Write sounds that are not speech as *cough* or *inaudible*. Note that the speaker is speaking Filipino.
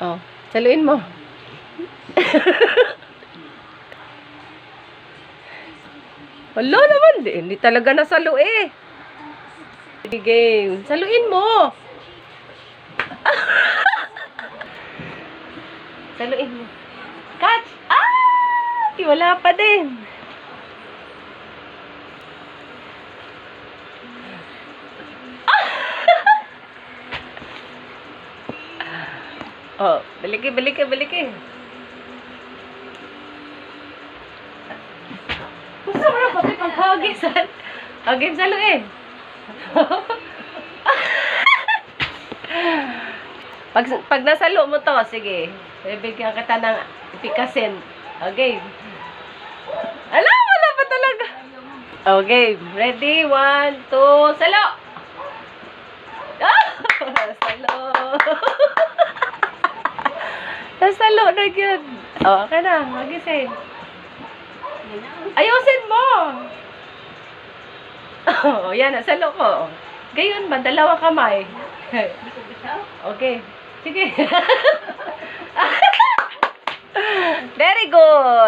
Oh, saluin mo. *laughs* Wala naman, di, hindi talaga nasalo eh. Game. Saluin mo. *laughs* saluin mo. Catch! Ah! Wala pa din. Oh, baliki, baliki, baliki. Gusto mo na pati pagkagisan. Okay, saluin. *laughs* pag, pag nasalo mo to, sige. Bibigyan kita ng pikasin. Okay. Alam, wala pa talaga. Okay, ready? One, two, salo! Ah! *laughs* Salo! Nasalo na yun. Oh, okay na. Magising. Ayusin mo! *laughs* Oh, yan. Nasalo ko. Gayon ba? Dalawa kamay. *laughs* okay. Sige. *laughs* Very good.